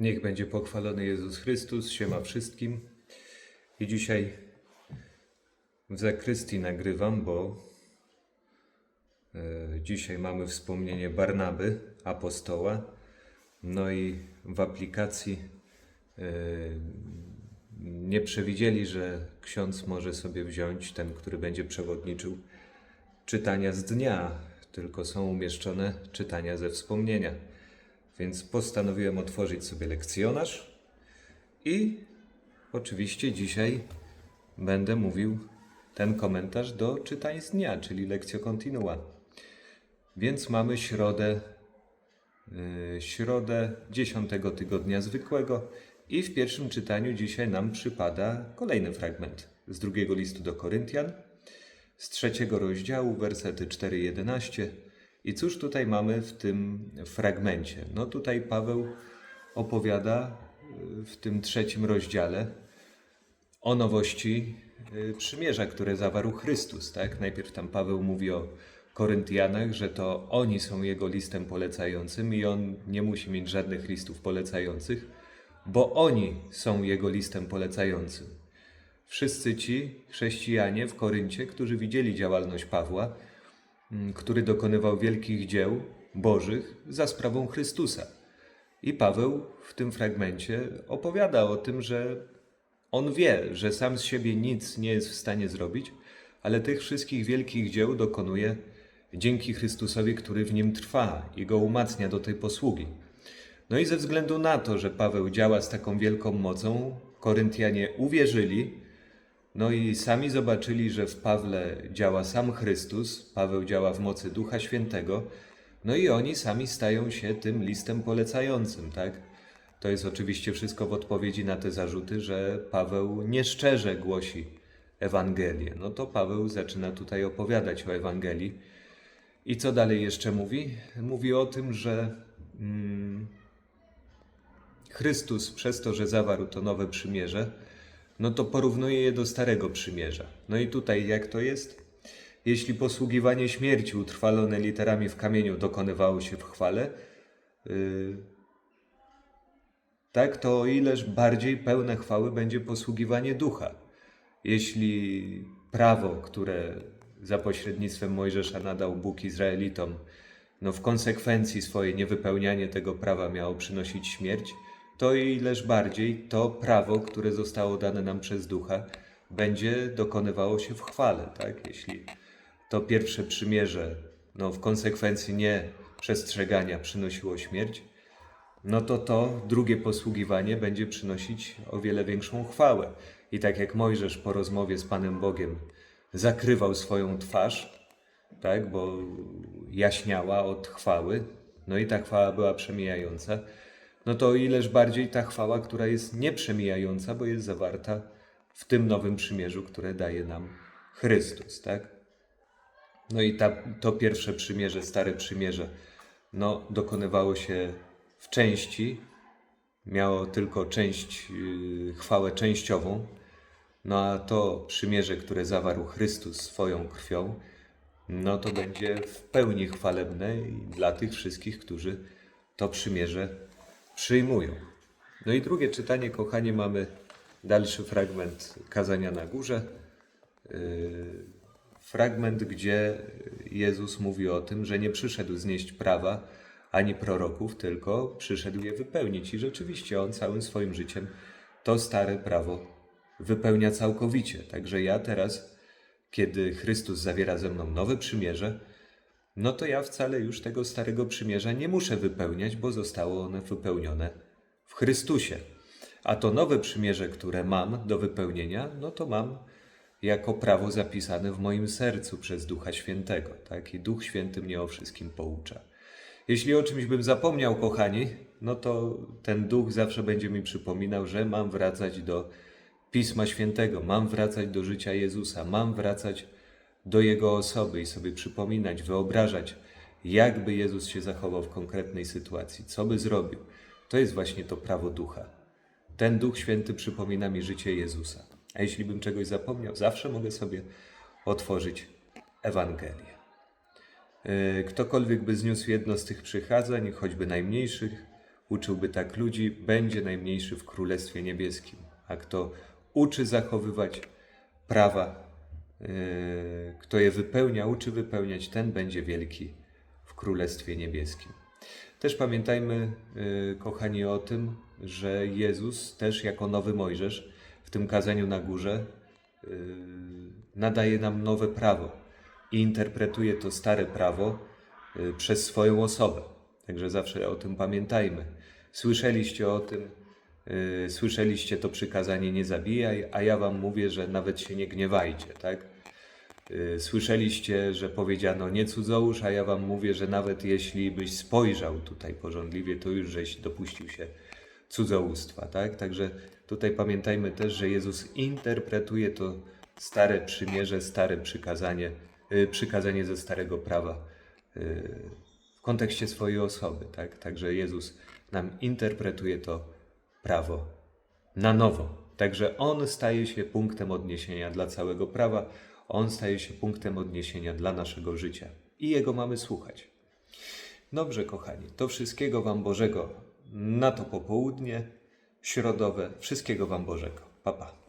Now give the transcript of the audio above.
Niech będzie pochwalony Jezus Chrystus, siema wszystkim. I dzisiaj w zakrystii nagrywam, bo e, dzisiaj mamy wspomnienie Barnaby, apostoła. No i w aplikacji e, nie przewidzieli, że ksiądz może sobie wziąć, ten, który będzie przewodniczył, czytania z dnia, tylko są umieszczone czytania ze wspomnienia. Więc postanowiłem otworzyć sobie lekcjonarz i oczywiście dzisiaj będę mówił ten komentarz do czytań z dnia, czyli lekcja continua. Więc mamy środę, yy, środę 10 tygodnia zwykłego i w pierwszym czytaniu dzisiaj nam przypada kolejny fragment z drugiego listu do Koryntian, z trzeciego rozdziału, wersety 4-11. I cóż tutaj mamy w tym fragmencie? No tutaj Paweł opowiada y, w tym trzecim rozdziale o nowości y, przymierza, które zawarł Chrystus. Tak? Najpierw tam Paweł mówi o Koryntianach, że to oni są jego listem polecającym i on nie musi mieć żadnych listów polecających, bo oni są jego listem polecającym. Wszyscy ci chrześcijanie w Koryncie, którzy widzieli działalność Pawła, który dokonywał wielkich dzieł bożych za sprawą Chrystusa. I Paweł w tym fragmencie opowiada o tym, że on wie, że sam z siebie nic nie jest w stanie zrobić, ale tych wszystkich wielkich dzieł dokonuje dzięki Chrystusowi, który w nim trwa i go umacnia do tej posługi. No i ze względu na to, że Paweł działa z taką wielką mocą, Koryntianie uwierzyli, no i sami zobaczyli, że w Pawle działa sam Chrystus, Paweł działa w mocy Ducha Świętego, no i oni sami stają się tym listem polecającym, tak? To jest oczywiście wszystko w odpowiedzi na te zarzuty, że Paweł nieszczerze głosi Ewangelię. No to Paweł zaczyna tutaj opowiadać o Ewangelii. I co dalej jeszcze mówi? Mówi o tym, że mm, Chrystus przez to, że zawarł to nowe przymierze, no to porównuje je do starego przymierza. No i tutaj jak to jest? Jeśli posługiwanie śmierci utrwalone literami w kamieniu dokonywało się w chwale, yy, tak to o ileż bardziej pełne chwały będzie posługiwanie ducha. Jeśli prawo, które za pośrednictwem Mojżesza nadał Bóg Izraelitom, no w konsekwencji swoje niewypełnianie tego prawa miało przynosić śmierć, to ileż bardziej to prawo, które zostało dane nam przez ducha, będzie dokonywało się w chwale. Tak? Jeśli to pierwsze przymierze no, w konsekwencji nie przestrzegania przynosiło śmierć, no to to drugie posługiwanie będzie przynosić o wiele większą chwałę. I tak jak Mojżesz po rozmowie z Panem Bogiem zakrywał swoją twarz, tak, bo jaśniała od chwały, no i ta chwała była przemijająca, no to ileż bardziej ta chwała, która jest nieprzemijająca, bo jest zawarta w tym nowym przymierzu, które daje nam Chrystus, tak? No i ta, to pierwsze przymierze, stare przymierze, no dokonywało się w części, miało tylko część, yy, chwałę częściową, no a to przymierze, które zawarł Chrystus swoją krwią, no to będzie w pełni chwalebne dla tych wszystkich, którzy to przymierze przyjmują. No i drugie czytanie, kochani, mamy dalszy fragment kazania na górze. Yy, Fragment, gdzie Jezus mówi o tym, że nie przyszedł znieść prawa ani proroków, tylko przyszedł je wypełnić. I rzeczywiście on całym swoim życiem to stare prawo wypełnia całkowicie. Także ja teraz, kiedy Chrystus zawiera ze mną nowe przymierze, no to ja wcale już tego starego przymierza nie muszę wypełniać, bo zostało one wypełnione w Chrystusie. A to nowe przymierze, które mam do wypełnienia, no to mam jako prawo zapisane w moim sercu przez Ducha Świętego. Tak? I Duch Święty mnie o wszystkim poucza. Jeśli o czymś bym zapomniał, kochani, no to ten Duch zawsze będzie mi przypominał, że mam wracać do Pisma Świętego, mam wracać do życia Jezusa, mam wracać do Jego osoby i sobie przypominać, wyobrażać, jakby Jezus się zachował w konkretnej sytuacji, co by zrobił. To jest właśnie to prawo ducha. Ten Duch Święty przypomina mi życie Jezusa. A jeśli bym czegoś zapomniał, zawsze mogę sobie otworzyć Ewangelię. Yy, Ktokolwiek by zniósł jedno z tych przykazań, choćby najmniejszych, uczyłby tak ludzi, będzie najmniejszy w Królestwie Niebieskim. A kto uczy zachowywać prawa, kto je wypełnia, uczy wypełniać, ten będzie wielki w Królestwie Niebieskim. Też pamiętajmy, yy, kochani, o tym, że Jezus też jako nowy Mojżesz w tym kazaniu na górze yy, nadaje nam nowe prawo i interpretuje to stare prawo yy, przez swoją osobę. Także zawsze o tym pamiętajmy. Słyszeliście o tym, słyszeliście to przykazanie nie zabijaj, a ja wam mówię, że nawet się nie gniewajcie, tak? Y, Słyszeliście, że powiedziano nie cudzołóż, a ja wam mówię, że nawet jeśli byś spojrzał tutaj porządliwie, to już żeś dopuścił się cudzołóstwa, tak? Także tutaj pamiętajmy też, że Jezus interpretuje to stare przymierze, stare przykazanie, y, przykazanie ze starego prawa y, w kontekście swojej osoby, tak? Także Jezus nam interpretuje to prawo na nowo. Także On staje się punktem odniesienia dla całego prawa, On staje się punktem odniesienia dla naszego życia i Jego mamy słuchać. Dobrze, kochani, to wszystkiego Wam Bożego na to popołudnie środowe. Wszystkiego Wam Bożego. Pa, pa.